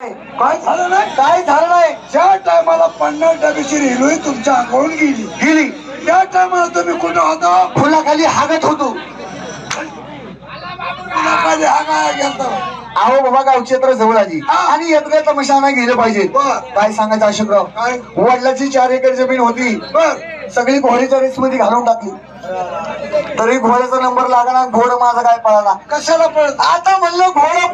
काय झालं नाही? काय झालं नाही? ज्या टायमाला पन्नास डबेची रेल्वे तुमच्या अकाउंट गेली गेली त्या टायमाला तुम्ही कुठं होता? फुलाखाली हागत होतो. पुण्याखाली हा काय गेलता. अहो बाबा गावची यात्रा जवळ आली. आणि यात्रेला तमाशा गेले पाहिजे. बर. काय सांगायचं अशोकराव? काय? वडिलाची चार एकर जमीन होती. बर. सगळी घोड्याच्या रेस मध्ये घालून टाकली. तरी घोड्याचा नंबर लागला घोड माझा काय पळाला? कशाला पळत आता म्हणलं घोडा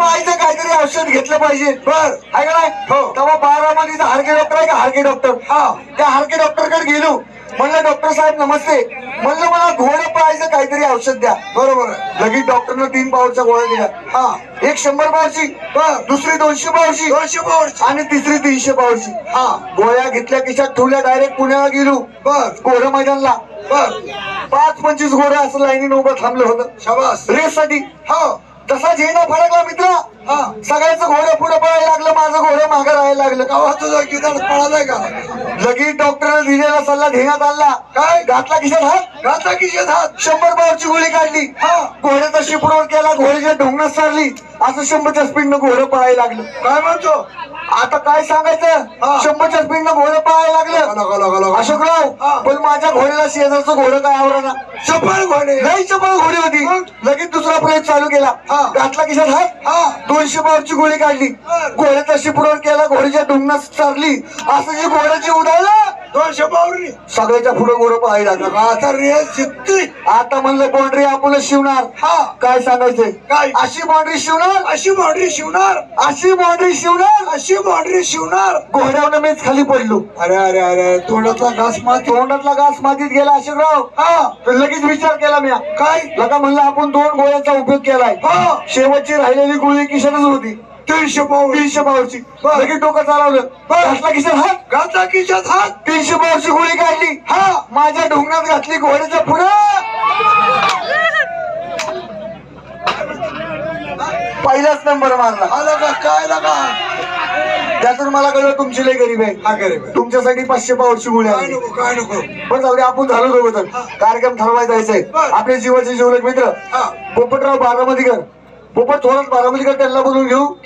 औषध घेतलं पाहिजे. बर आहे का नाही? हो. तेव्हा बारामतीचा हारके डॉक्टर आहे का? हारके डॉक्टर हा. त्या हारके डॉक्टरकडे गेलो. म्हणलं डॉक्टर साहेब नमस्ते. म्हणलं मला घोडं पाहायचं काहीतरी औषध द्या. बरोबर. लगेच डॉक्टरनं तीन पावरच्या गोळ्या दिल्या हा. एक शंभर पावरची बर. दुसरी दोनशे पावरची दोनशे पावरची आणि तिसरी तीनशे पावरची हा. गोळ्या घेतल्या खिशात ठेवल्या डायरेक्ट पुण्याला गेलो. बर. घोडं मैदानला. बर. पाच पंचवीस घोडं असं लाईनीनं उभं थांबलं होतं. शाबास. रेस साठी. हो. तसा झेंडा फडकला मित्र. हा. सगळ्याचं घोडं पुढे पळायला लागलं माझं घोडं मागं राहायला लागलं. तुझा गिदाड पळालाय का? लगेच डॉक्टरने दिलेला सल्ला घेण्यात आणला काय? घातला खिशात हात घातला की शेतात शंभर पावची गोळी काढली. हा घोड्याचा शिपरोड केला घोड्याच्या ढोंगणात सारली असं शंभरच्या स्पीडनं घोडं पळायला लागलं. काय म्हणतो? आता काय सांगायचं. शंभरच्या स्पीडनं घोडं पळायला लागलं. लगा लगा लगा अशोकराव. पण माझ्या घोड्याला शेजारचं घोडं काय आवडना चपळ घोडे. लई चपळ घोडी होती? लगेच दुसरा प्रयोग चालू केला. घातला खिशात हात. हा. दोनशे पावची गोळी काढली. घोड्याचा शिपरोड केला घोड्याच्या ढुंगणात चारली असं जे घोड्याची उडालं दोनशे पावरी सगळ्याच्या पुढे घोडं पळायला लागलं आता रेस जितती आता म्हणलं बाउंड्री आपलं शिवणार. हा. काय सांगायचंय? काय? अशी बाउंड्री शिवणार? अशी बाउंड्री शिवणार. अशी बाउंड्री शिवणार? अशी बाउंड्री शिवणार. घोड्यावर मीच खाली पडलो. अरे अरे अरे तोंडातला घास माती तोंडातला घास मातीत गेला अशोकराव हा. लगेच विचार केला मी काय? लगा म्हणलं आपण दोन गोळ्यांचा उपयोग केलाय. हा. शेवटची राहिलेली गोळी खिशातच होती. तीनशे पाऊल तीनशे पावरची बर. लगेच डोकं चालवलं. घातला खिशात हात? घातला किशात हात. तीनशे पावरची गोळी काढली. हा. माझ्या ढोंगणात घातली घोड्याच्या पुढं पहिलाच नंबर मारला. आला का? काय लगा त्यातून मला कळलं तुमची लय गरीब आहे. हा गरीब आहे. तुमच्यासाठी पाचशे पावरची गोळी काय आणली. नको काय नको? पण जाऊ दे आपण झालो दोघं तर कार्यक्रम ठरवायचा जायचंय बर. आपले जीवाचे जीवलक मित्र. हा. पोपटराव बारामतीकर. पोपट थोरात बारामतीकर त्यांना बोलून घेऊ.